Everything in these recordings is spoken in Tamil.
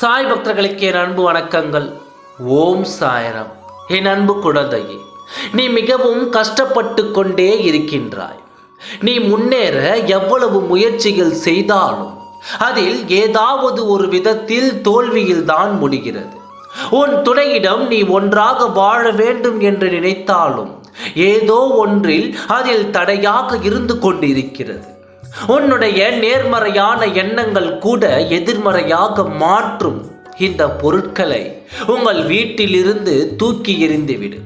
சாய் பக்தர்களுக்கு என் அன்பு வணக்கங்கள். ஓம் சாயரம். என் அன்பு குழந்தையே நீ மிகவும் கஷ்டப்பட்டு கொண்டே இருக்கின்றாய். நீ முன்னேற எவ்வளவு முயற்சிகள் செய்தாலும் அதில் ஏதாவது ஒரு விதத்தில் தோல்வியில் தான் முடிகிறது. உன் துணையிடம் நீ ஒன்றாக வாழ வேண்டும் என்று நினைத்தாலும் ஏதோ ஒன்றில் அதில் தடையாக இருந்து கொண்டிருக்கிறது. உன்னுடைய நேர்மறையான எண்ணங்கள் கூட எதிர்மறையாக மாற்றும் இந்த பொருட்களை உங்கள் வீட்டிலிருந்து தூக்கி எறிந்துவிடு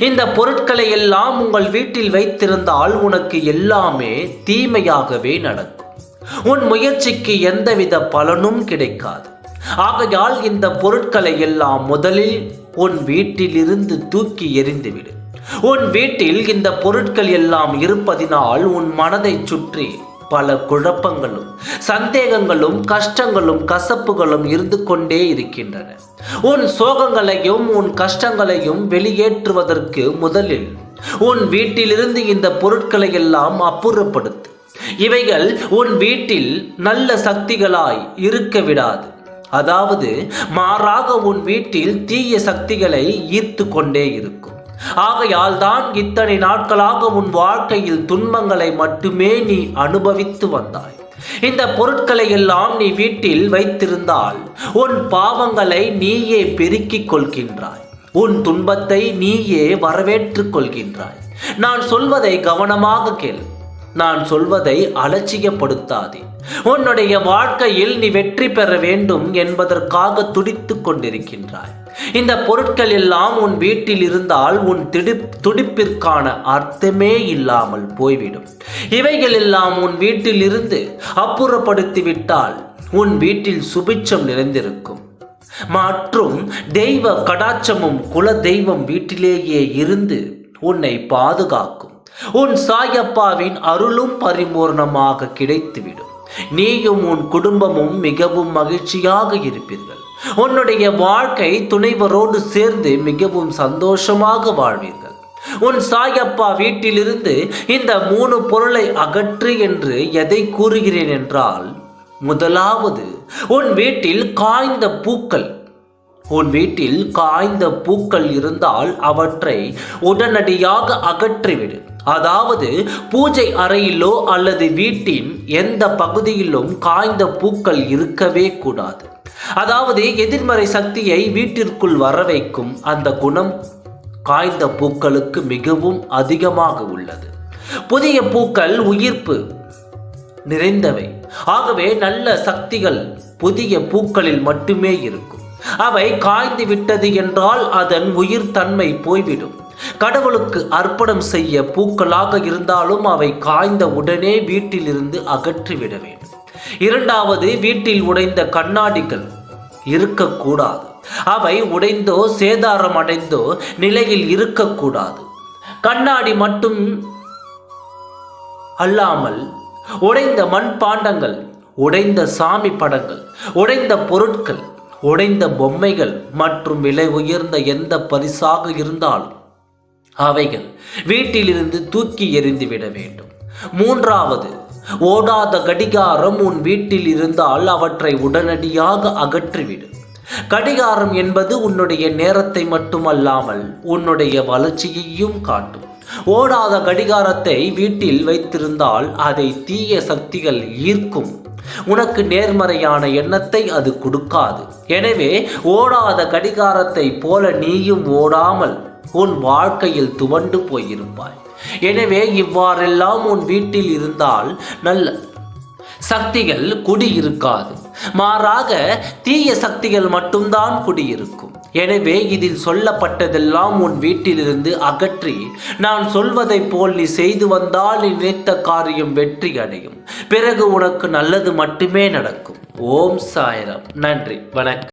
இந்த பொருட்களை எல்லாம் உங்கள் வீட்டில் வைத்திருந்தால் உனக்கு எல்லாமே தீமையாகவே நடக்கும். உன் முயற்சிக்கு எந்தவித பலனும் கிடைக்காது. ஆகையால் இந்த பொருட்களை எல்லாம் முதலில் உன் வீட்டிலிருந்து தூக்கி எறிந்துவிடு உன் வீட்டில் இந்த பொருட்கள் எல்லாம் இருப்பதினால் உன் மனதை சுற்றி பல குழப்பங்களும் சந்தேகங்களும் கஷ்டங்களும் கசப்புகளும் இருந்து கொண்டே இருக்கின்றன. உன் சோகங்களையும் உன் கஷ்டங்களையும் வெளியேற்றுவதற்கு முதலில் உன் வீட்டிலிருந்து இந்த பொருட்களை எல்லாம் அப்புறப்படுத்து. இவைகள் உன் வீட்டில் நல்ல சக்திகளாய் இருக்க விடாது. அதாவது மாறாக உன் வீட்டில் தீய சக்திகளை ஈர்த்து கொண்டே இருக்கும். ஆகையால் தான் இத்தனை நாட்களாக உன் வாழ்க்கையில் துன்பங்களை மட்டுமே நீ அனுபவித்து வந்தாய். இந்த பொருட்களை எல்லாம் நீ வீட்டில் வைத்திருந்தால் உன் பாவங்களை நீயே பெருக்கிக் கொள்கின்றாய். உன் துன்பத்தை நீயே வரவேற்றுக் கொள்கின்றாய். நான் சொல்வதை கவனமாக கேள். நான் சொல்வதை அலட்சியப்படுத்தாதே. உன்னுடைய வாழ்க்கையில் நீ வெற்றி பெற வேண்டும் என்பதற்காக துடித்துக் கொண்டிருக்கின்றாய். இந்த பொருட்கள் எல்லாம் உன் வீட்டில் இருந்தால் உன் திடு துடிப்பிற்கான அர்த்தமே இல்லாமல் போய்விடும். இவைகள் எல்லாம் உன் வீட்டில் இருந்து அப்புறப்படுத்தி விட்டால் உன் வீட்டில் சுபிச்சம் நிறைந்திருக்கும். மற்றும் தெய்வ கடாட்சமும் குல தெய்வம் வீட்டிலேயே இருந்து உன்னை பாதுகாக்கும். உன் சாயப்பாவின் அருளும் பரிபூர்ணமாக கிடைத்துவிடும். நீயும் உன் குடும்பமும் மிகவும் மகிழ்ச்சியாக இருப்பீர்கள். உன்னுடைய வாழ்க்கை துணைவரோடு சேர்ந்து மிகவும் சந்தோஷமாக வாழ்வீர்கள். உன் சாயப்பா வீட்டிலிருந்து இந்த மூணு பொருளை அகற்று என்று எதை கூறுகிறேன் என்றால் முதலாவது உன் வீட்டில் காய்ந்த பூக்கள் உன் வீட்டில் காய்ந்த பூக்கள் இருந்தால் அவற்றை உடனடியாக அகற்றிவிடு. அதாவது பூஜை அறையிலோ அல்லது வீட்டின் எந்த பகுதியிலும் காய்ந்த பூக்கள் இருக்கவே கூடாது. அதாவது எதிர்மறை சக்தியை வீட்டிற்குள் வர வைக்கும் அந்த குணம் காய்ந்த பூக்களுக்கு மிகவும் அதிகமாக உள்ளது. புதிய பூக்கள் உயிர்ப்பு நிறைந்தவை. ஆகவே நல்ல சக்திகள் புதிய பூக்களில் மட்டுமே இருக்கும். அவை காய்ந்து விட்டது என்றால் அதன் உயிர் தன்மை போய்விடும். கடவுளுக்கு அர்ப்பணம் செய்ய பூக்களாக இருந்தாலும் அவை காய்ந்த உடனே வீட்டிலிருந்து அகற்றிவிட வேண்டும். இரண்டாவது வீட்டில் உடைந்த கண்ணாடிகள் இருக்கக்கூடாது. அவை உடைந்தோ சேதாரம் அடைந்தோ நிலையில் இருக்கக்கூடாது. கண்ணாடி மட்டும் அல்லாமல் உடைந்த மண்பாண்டங்கள் உடைந்த சாமி படங்கள் உடைந்த பொருட்கள் உடைந்த பொம்மைகள் மற்றும் விலை உயர்ந்த எந்த பரிசாக இருந்தாலும் அவைகள் வீட்டிலிருந்து தூக்கி எறிந்துவிட வேண்டும். மூன்றாவது ஓடாத கடிகாரம் உன் வீட்டில் இருந்தால் அவற்றை உடனடியாக அகற்றிவிடு. கடிகாரம் என்பது உன்னுடைய நேரத்தை மட்டுமல்லாமல் உன்னுடைய வளர்ச்சியையும் காட்டும். ஓடாத கடிகாரத்தை வீட்டில் வைத்திருந்தால் அதை தீய சக்திகள் ஈர்க்கும். உனக்கு நேர்மறையான எண்ணத்தை அது கொடுக்காது. எனவே ஓடாத கடிகாரத்தை போல நீயும் ஓடாமல் உன் வாழ்க்கையில் துவண்டு போயிருப்பாய். எனவே இவ்வாறெல்லாம் உன் வீட்டில் இருந்தால் நல்ல சக்திகள் குடியிருக்காது. மாறாக தீய சக்திகள் மட்டும்தான் குடியிருக்கும். எனவே இதில் சொல்லப்பட்டதெல்லாம் உன் வீட்டிலிருந்து அகற்றி நான் சொல்வதைப் போல் நீ செய்து வந்தால் நீ நினைத்த காரியம் வெற்றி அடையும். பிறகு உனக்கு நல்லது மட்டுமே நடக்கும். ஓம் சாயரம். நன்றி. வணக்கம்.